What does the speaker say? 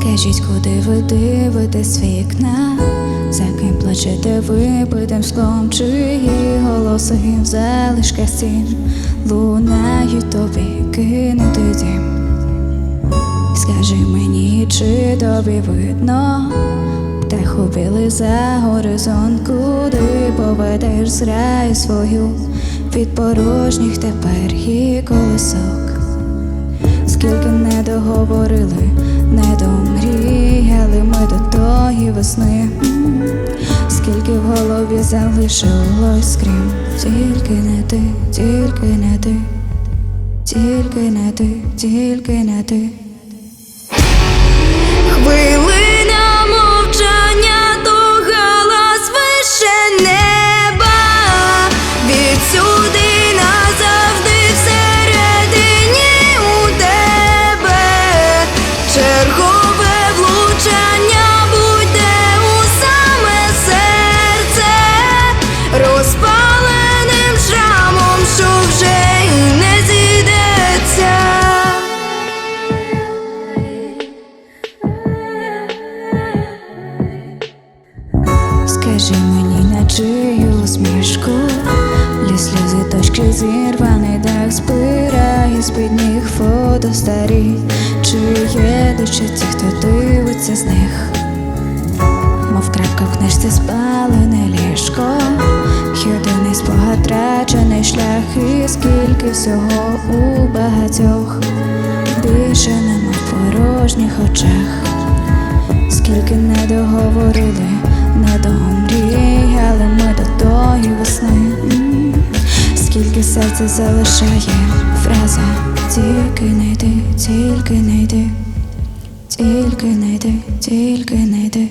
Скажіть, куди ви дивитесь з вікна? За ким плачете вибитим склом, чиї голоси в залишках стін лунають тобі кинути дім. Скажи мені, чи тобі видно, птаху білий за горизонт, куди поведеш зраю свою від порожніх тепер і колесок. Скільки не договорили, не домріяли ми до тої весни, скільки в голові залишилось скрім, тільки не ти, тільки не ти, тільки не ти, тільки не ти. Хвилина мовчання, то галас вище неба. Назавжди Скажи мені, на чию усмішку? Лі сльози точки зірваний дах спирає з-під ніг фото старі. Чи є душі ті, хто дивиться з них? Мов крапка в книжці спалене ліжко. Єдиний спогад трачений шлях. І скільки всього у багатьох. Більше нема в порожніх очах Скільки не договорили, не домріяли ми до тої весни. Скільки серце залишає фраза Тільки не йди, тільки не йди, тільки не йди, тільки не йди.